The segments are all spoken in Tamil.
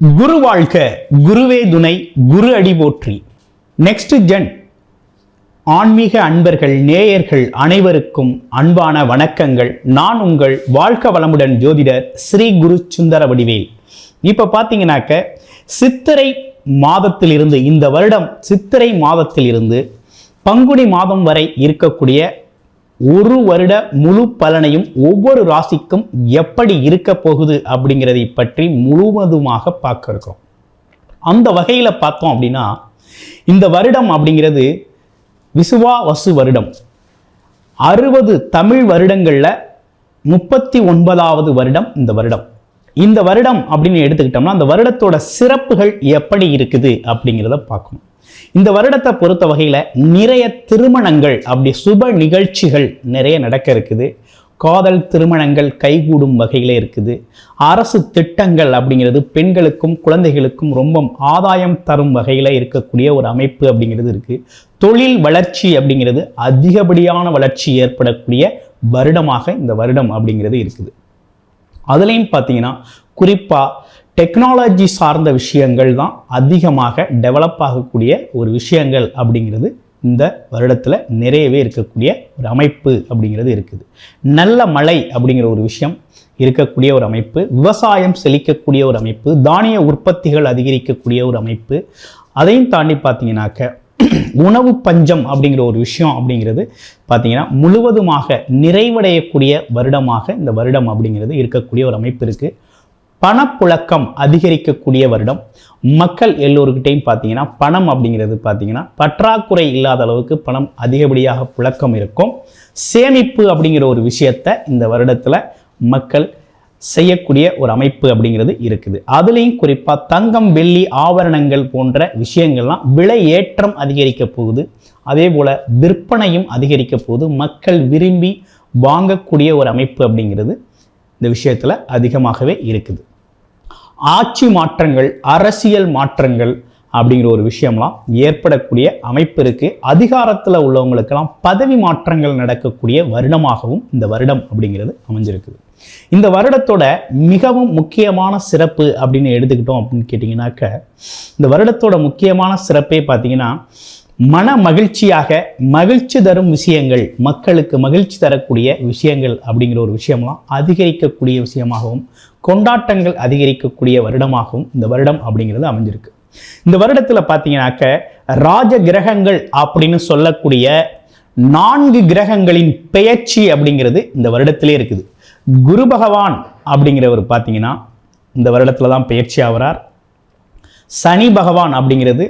குரு வாழ்க குருவே துணை குரு அடி போற்றி. நெக்ஸ்ட் ஜென் ஆன்மீக அன்பர்கள் நேயர்கள் அனைவருக்கும் அன்பான வணக்கங்கள். நான் உங்கள் வாழ்க வளமுடன் ஜோதிடர் ஸ்ரீ குரு சுந்தர வடிவேல். இப்போ பார்த்தீங்கன்னாக்க சித்திரை மாதத்திலிருந்து இந்த வருடம் சித்திரை மாதத்திலிருந்து பங்குனி மாதம் வரை இருக்கக்கூடிய ஒரு வருட முழு பலனையும் ஒவ்வொரு ராசிக்கும் எப்படி இருக்க போகுது அப்படிங்கிறதை பற்றி முழுவதுமாக பார்க்க இருக்கிறோம். அந்த வகையில் பார்த்தோம் அப்படின்னா இந்த வருடம் அப்படிங்கிறது விசுவா வசு வருடம். அறுபது தமிழ் வருடங்களில் முப்பத்தி ஒன்பதாவது வருடம் இந்த வருடம். இந்த வருடம் அப்படின்னு எடுத்துக்கிட்டோம்னா அந்த வருடத்தோட சிறப்புகள் எப்படி இருக்குது அப்படிங்கிறத பார்க்கணும். இந்த வருடத்தை பொறுத்த வகையில் நிறைய திருமணங்கள் அப்படி சுப நிகழ்ச்சிகள் நிறைய நடக்க இருக்குது. காதல் திருமணங்கள் கைகூடும் வகையில் இருக்குது. அரசு திட்டங்கள் அப்படிங்கிறது பெண்களுக்கும் குழந்தைகளுக்கும் ரொம்ப ஆதாயம் தரும் வகையில் இருக்கக்கூடிய ஒரு அமைப்பு அப்படிங்கிறது இருக்குது தொழில் வளர்ச்சி அப்படிங்கிறது அதிகப்படியான வளர்ச்சி ஏற்படக்கூடிய வருடமாக இந்த வருடம் அப்படிங்கிறது இருக்குது. அதுலேயும் பார்த்தீங்கன்னா குறிப்பாக டெக்னாலஜி சார்ந்த விஷயங்கள் தான் அதிகமாக டெவலப் ஆகக்கூடிய ஒரு விஷயங்கள் அப்படிங்கிறது இந்த வருடத்தில் நிறையவே இருக்கக்கூடிய ஒரு அமைப்பு அப்படிங்கிறது இருக்குது. நல்ல மழை அப்படிங்கிற ஒரு விஷயம் இருக்கக்கூடிய ஒரு அமைப்பு விவசாயம் செழிக்கக்கூடிய ஒரு அமைப்பு தானிய உற்பத்திகள் அதிகரிக்கக்கூடிய ஒரு அமைப்பு. அதையும் தாண்டி பார்த்தீங்கன்னாக்க உணவு பஞ்சம் அப்படிங்கிற ஒரு விஷயம் அப்படிங்கிறது பார்த்திங்கன்னா முழுவதுமாக நிறைவடையக்கூடிய வருடமாக இந்த வருடம் அப்படிங்கிறது இருக்கக்கூடிய ஒரு அமைப்பு இருக்குது பணப்புழக்கம் அதிகரிக்கக்கூடிய வருடம். மக்கள் எல்லோருக்கிட்டையும் பார்த்தீங்கன்னா பணம் அப்படிங்கிறது பார்த்தீங்கன்னா பற்றாக்குறை இல்லாத அளவுக்கு பணம் அதிகப்படியாக புழக்கம் இருக்கும். சேமிப்பு அப்படிங்கிற ஒரு விஷயத்தை இந்த வருடத்தில் மக்கள் செய்யக்கூடிய ஒரு அமைப்பு அப்படிங்கிறது இருக்குது. அதுலேயும் குறிப்பாக தங்கம் வெள்ளி ஆபரணங்கள் போன்ற விஷயங்கள்லாம் விலை ஏற்றம் அதிகரிக்க போகுது. அதே போல் விற்பனையும் அதிகரிக்க போகுது. மக்கள் விரும்பி வாங்கக்கூடிய ஒரு அமைப்பு அப்படிங்கிறது இந்த விஷயத்தில் அதிகமாகவே இருக்குது. ஆட்சி மாற்றங்கள் அரசியல் மாற்றங்கள் அப்படிங்கிற ஒரு விஷயம்லாம் ஏற்படக்கூடிய அமைப்பு இருக்குது அதிகாரத்தில் உள்ளவங்களுக்கெல்லாம் பதவி மாற்றங்கள் நடக்கக்கூடிய வருடமாகவும் இந்த வருடம் அப்படிங்கிறது அமைஞ்சிருக்குது. இந்த வருடத்தோட மிகவும் முக்கியமான சிறப்பு அப்படின்னு எடுத்துக்கிட்டோம் அப்படின்னு கேட்டிங்கனாக்க இந்த வருடத்தோட முக்கியமான சிறப்பே பார்த்தீங்கன்னா மன மகிழ்ச்சியாக மகிழ்ச்சி தரும் விஷயங்கள் மக்களுக்கு மகிழ்ச்சி தரக்கூடிய விஷயங்கள் அப்படிங்கிற ஒரு விஷயம்லாம் அதிகரிக்கக்கூடிய விஷயமாகவும் கொண்டாட்டங்கள் அதிகரிக்கக்கூடிய வருடமாகவும் இந்த வருடம் அப்படிங்கிறது அமைஞ்சிருக்கு. இந்த வருடத்தில் பார்த்தீங்கன்னாக்க ராஜ கிரகங்கள் அப்படின்னு சொல்லக்கூடிய நான்கு கிரகங்களின் பெயர்ச்சி அப்படிங்கிறது இந்த வருடத்திலே இருக்குது. குரு பகவான் அப்படிங்கிறவர் பார்த்தீங்கன்னா இந்த வருடத்தில் தான் பெயர்ச்சி ஆகிறார் சனி பகவான் அப்படிங்கிறது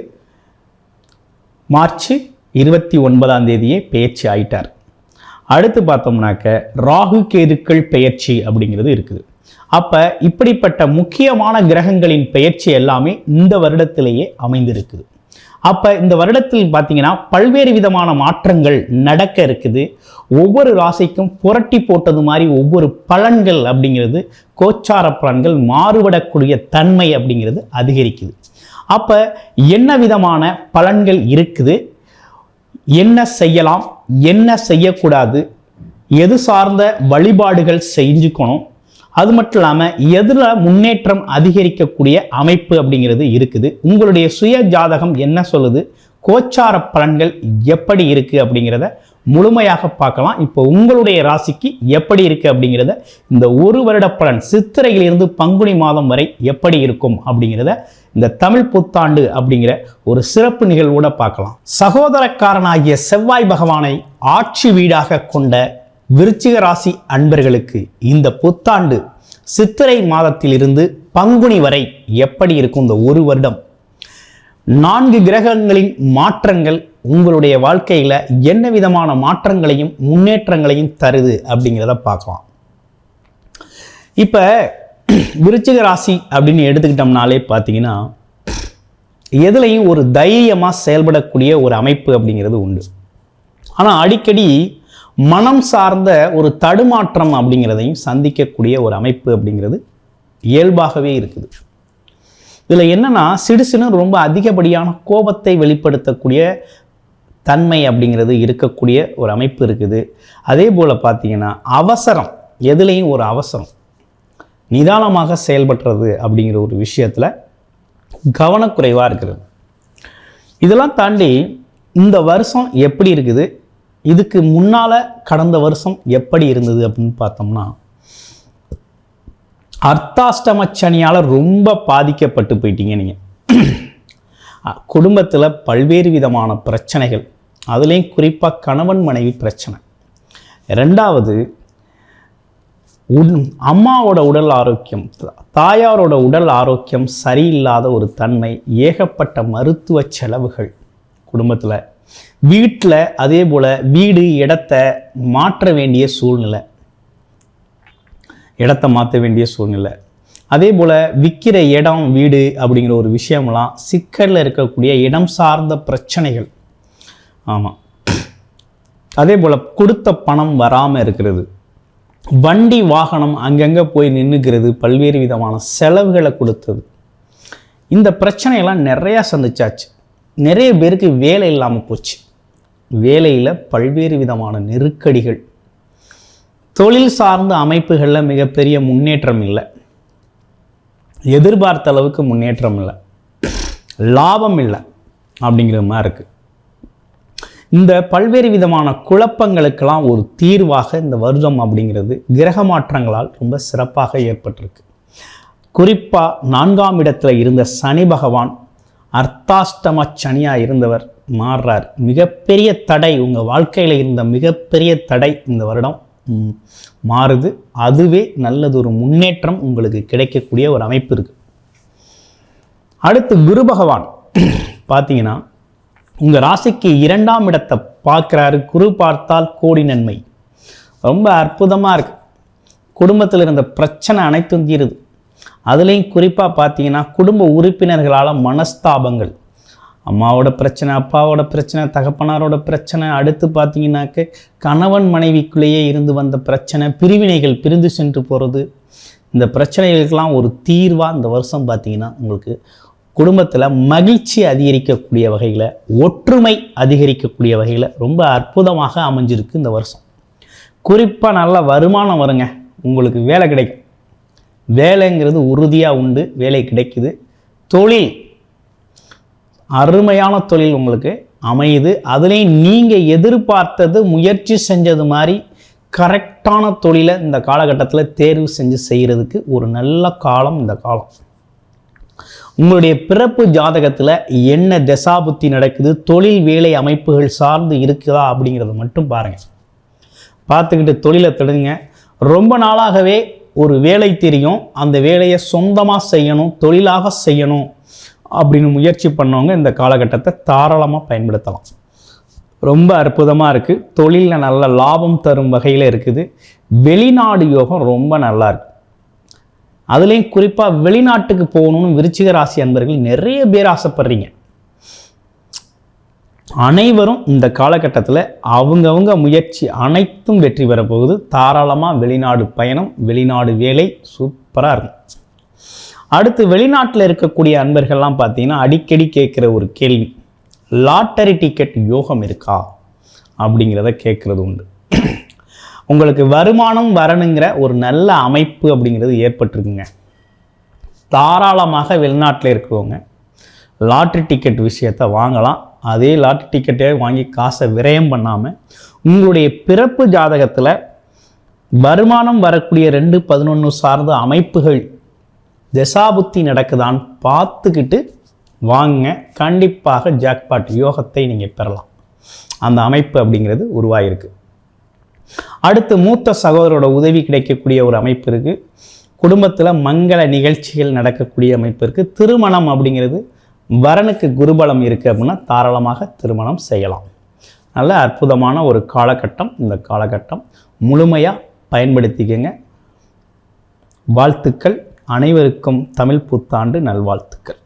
மார்ச் இருபத்தி ஒன்பதாம் தேதியே பெயர்ச்சி ஆயிட்டார். அடுத்து பார்த்தோம்னாக்க ராகு கேதுக்கள் பெயர்ச்சி அப்படிங்கிறது இருக்குது. அப்போ இப்படிப்பட்ட முக்கியமான கிரகங்களின் பெயர்ச்சி எல்லாமே இந்த வருடத்திலேயே அமைந்திருக்குது. அப்போ இந்த வருடத்தில் பார்த்தீங்கன்னா பல்வேறு விதமான மாற்றங்கள் நடக்க இருக்குது. ஒவ்வொரு ராசிக்கும் புரட்டி போட்டது மாதிரி ஒவ்வொரு பலன்கள் அப்படிங்கிறது கோச்சார பலன்கள் மாறுபடக்கூடிய தன்மை அப்படிங்கிறது அதிகரிக்குது. அப்போ என்ன விதமான பலன்கள் இருக்குது? என்ன செய்யலாம்? என்ன செய்யக்கூடாது? எது சார்ந்த வழிபாடுகள் செஞ்சுக்கணும்? அது மட்டும் இல்லாமல் எதில் முன்னேற்றம் அதிகரிக்கக்கூடிய அமைப்பு அப்படிங்கிறது இருக்குது. உங்களுடைய சுய ஜாதகம் என்ன சொல்லுது? கோச்சார பலன்கள் எப்படி இருக்குது அப்படிங்கிறத முழுமையாக பார்க்கலாம். இப்போ உங்களுடைய ராசிக்கு எப்படி இருக்குது அப்படிங்கிறத இந்த ஒரு வருட பலன் சித்திரையிலிருந்து பங்குனி மாதம் வரை எப்படி இருக்கும் அப்படிங்கிறத இந்த தமிழ் புத்தாண்டு அப்படிங்கிற ஒரு சிறப்பு நிகழ்வோட பார்க்கலாம். சகோதரக்காரனாகிய செவ்வாய் பகவானை ஆட்சி வீடாக கொண்ட விருச்சிக ராசி அன்பர்களுக்கு இந்த புத்தாண்டு சித்திரை மாதத்திலிருந்து பங்குனி வரை எப்படி இருக்கும் இந்த ஒரு வருடம்? நான்கு கிரகங்களின் மாற்றங்கள் உங்களுடைய வாழ்க்கையில் என்ன விதமான மாற்றங்களையும் முன்னேற்றங்களையும் தருது அப்படிங்கிறத பார்க்கலாம். இப்போ விருச்சிக ராசி அப்படின்னு எடுத்துக்கிட்டோம்னாலே பார்த்தீங்கன்னா எதுலையும் ஒரு தைரியமாக செயல்படக்கூடிய ஒரு அமைப்பு அப்படிங்கிறது உண்டு. ஆனால் அடிக்கடி மனம் சார்ந்த ஒரு தடுமாற்றம் அப்படிங்கிறதையும் சந்திக்கக்கூடிய ஒரு அமைப்பு அப்படிங்கிறது இயல்பாகவே இருக்குது. இதில் என்னென்னா சிடுசுன்னு ரொம்ப அதிகப்படியான கோபத்தை வெளிப்படுத்தக்கூடிய தன்மை அப்படிங்கிறது இருக்கக்கூடிய ஒரு அமைப்பு இருக்குது. அதே போல் பார்த்தீங்கன்னா அவசரம் எதுலேயும் ஒரு அவசரம். நிதானமாக செயல்படுறது அப்படிங்கிற ஒரு விஷயத்தில் கவனக்குறைவாக இருக்கிறது. இதெல்லாம் தாண்டி இந்த வருஷம் எப்படி இருக்குது? இதுக்கு முன்னால் கடந்த வருஷம் எப்படி இருந்தது அப்படின்னு பார்த்தோம்னா அர்த்தாஷ்டம சனியால் ரொம்ப பாதிக்கப்பட்டு போயிட்டீங்க நீங்கள் குடும்பத்தில் பல்வேறு விதமான பிரச்சனைகள். அதுலேயும் குறிப்பாக கணவன் மனைவி பிரச்சனை. ரெண்டாவது உன் அம்மாவோட உடல் ஆரோக்கியம் தாயாரோட உடல் ஆரோக்கியம் சரியில்லாத ஒரு தன்மை ஏகப்பட்ட மருத்துவ செலவுகள் குடும்பத்தில். வீட்டில் அதே போல் வீடு இடத்த மாற்ற வேண்டிய சூழ்நிலை. இடத்த மாற்ற வேண்டிய சூழ்நிலை. அதே போல் விற்கிற இடம் வீடு அப்படிங்கிற ஒரு விஷயம்லாம் சிக்கலில் இருக்கக்கூடிய இடம் சார்ந்த பிரச்சனைகள். ஆமாம் அதே போல் கொடுத்த பணம் வராமல் இருக்கிறது. வண்டி வாகனம் அங்கங்கே போய் நின்றுக்கிறது பல்வேறு விதமான செலவுகளை கொடுத்தது. இந்த பிரச்சனையெல்லாம் நிறையா சந்திச்சாச்சு. நிறைய பேருக்கு வேலை இல்லாமல் போச்சு. வேலையில் பல்வேறு விதமான நெருக்கடிகள். தொழில் சார்ந்த அமைப்புகளில் மிகப்பெரிய முன்னேற்றம் இல்லை. எதிர்பார்த்த அளவுக்கு முன்னேற்றம் இல்லை. லாபம் இல்லை. அப்படிங்கிற மாதிரி இருக்குது இந்த பல்வேறு விதமான குழப்பங்களுக்கெல்லாம் ஒரு தீர்வாக இந்த வருடம் அப்படிங்கிறது கிரக மாற்றங்களால் ரொம்ப சிறப்பாக ஏற்பட்டிருக்கு. குறிப்பாக நான்காம் இடத்துல இருந்த சனி பகவான் அர்த்தாஷ்டம சனியாக இருந்தவர் மாறுறார். மிகப்பெரிய தடை உங்கள் வாழ்க்கையில் இருந்த மிகப்பெரிய தடை இந்த வருடம் மாறுது. அதுவே நல்லதொரு முன்னேற்றம் உங்களுக்கு கிடைக்கக்கூடிய ஒரு அமைப்பு இருக்குது அடுத்து குரு பகவான். பார்த்தீங்கன்னா உங்கள் ராசிக்கு இரண்டாம் இடத்தை பார்க்குறாரு குரு பார்த்தால் கோடி நன்மை. ரொம்ப அற்புதமாக இருக்குது குடும்பத்தில் இருந்த பிரச்சனை அனைத்தும் தீருது. அதுலேயும் குறிப்பாக பார்த்தீங்கன்னா குடும்ப உறுப்பினர்களால் மனஸ்தாபங்கள். அம்மாவோட பிரச்சனை அப்பாவோட பிரச்சனை தகப்பனாரோட பிரச்சனை அடுத்து பார்த்தீங்கன்னாக்க கணவன் மனைவிக்குள்ளேயே இருந்து வந்த பிரச்சனை பிரிவினைகள் பிரிந்து சென்று போகிறது இந்த பிரச்சனைகளுக்கெல்லாம் ஒரு தீர்வாக இந்த வருஷம் பார்த்தீங்கன்னா உங்களுக்கு குடும்பத்தில் மகிழ்ச்சி அதிகரிக்கக்கூடிய வகையில் ஒற்றுமை அதிகரிக்கக்கூடிய வகையில் ரொம்ப அற்புதமாக அமைஞ்சிருக்கு இந்த வருஷம். குறிப்பாக நல்ல வருமானம் வருங்க. உங்களுக்கு வேலை கிடைக்கும். வேலைங்கிறது உறுதியாக உண்டு வேலை கிடைக்குது. தொழில். அருமையான தொழில் உங்களுக்கு அமையுது. அதுலேயும் நீங்கள் எதிர்பார்த்தது முயற்சி செஞ்சது மாதிரி கரெக்டான தொழிலை இந்த காலகட்டத்தில் தேர்வு செஞ்சு செய்கிறதுக்கு ஒரு நல்ல காலம் இந்த காலம். உங்களுடைய பிறப்பு ஜாதகத்தில் என்ன தசாபுத்தி நடக்குது? தொழில் வேலை அமைப்புகள் சார்ந்து இருக்குதா அப்படிங்கிறத மட்டும் பாருங்கள் பார்த்துக்கிட்டு தொழிலை தடுங்க ரொம்ப நாளாகவே ஒரு வேலை தெரியும். அந்த வேலையை சொந்தமாக செய்யணும் தொழிலாக செய்யணும் அப்படின்னு முயற்சி பண்ணவங்க இந்த காலகட்டத்தை தாராளமாக பயன்படுத்தலாம். ரொம்ப அற்புதமாக இருக்குது தொழிலில் நல்ல லாபம் தரும் வகையில் இருக்குது. வெளிநாடு யோகம் ரொம்ப நல்லா இருக்குது அதுலேயும் குறிப்பாக வெளிநாட்டுக்கு போகணும்னு விருச்சிக ராசி அன்பர்கள் நிறைய பேர் ஆசைப்படுறீங்க. அனைவரும் இந்த காலகட்டத்தில் அவங்கவுங்க முயற்சி அனைத்தும் வெற்றி பெற போகுது. தாராளமாக வெளிநாடு பயணம் வெளிநாடு வேலை சூப்பராக இருக்கும். அடுத்து வெளிநாட்டில் இருக்கக்கூடிய அன்பர்கள்லாம் பார்த்தீங்கன்னா அடிக்கடி கேட்குற ஒரு கேள்வி லாட்டரி டிக்கெட் யோகம் இருக்கா? அப்படிங்கிறத கேட்குறது உண்டு. உங்களுக்கு வருமானம் வரணுங்கிற ஒரு நல்ல அமைப்பு அப்படிங்கிறது ஏற்பட்டிருக்குங்க. தாராளமாக வெளிநாட்டில் இருக்கவங்க லாட்ரி டிக்கெட் விஷயத்தை வாங்கலாம். அதே லாட்ரி டிக்கெட்டே வாங்கி காசை விரயம் பண்ணாமல் உங்களுடைய பிறப்பு ஜாதகத்தில் வருமானம் வரக்கூடிய ரெண்டு பதினொன்று சார்ந்த அமைப்புகள் தசாபுத்தி நடக்குதான்னு பார்த்துக்கிட்டு வாங்க கண்டிப்பாக ஜாக்பாட் யோகத்தை நீங்கள் பெறலாம். அந்த அமைப்பு அப்படிங்கிறது உருவாகிருக்கு அடுத்து மூத்த சகோதரோட உதவி கிடைக்கக்கூடிய ஒரு அமைப்பு இருக்குது குடும்பத்தில் மங்கள நிகழ்ச்சிகள் நடக்கக்கூடிய அமைப்பு இருக்குது திருமணம் அப்படிங்கிறது வரனுக்கு குருபலம் இருக்குது அப்படின்னா தாராளமாக திருமணம் செய்யலாம். நல்ல அற்புதமான ஒரு காலகட்டம். இந்த காலகட்டம் முழுமையாக பயன்படுத்திக்கங்க. வாழ்த்துக்கள். அனைவருக்கும் தமிழ் புத்தாண்டு நல்வாழ்த்துக்கள்.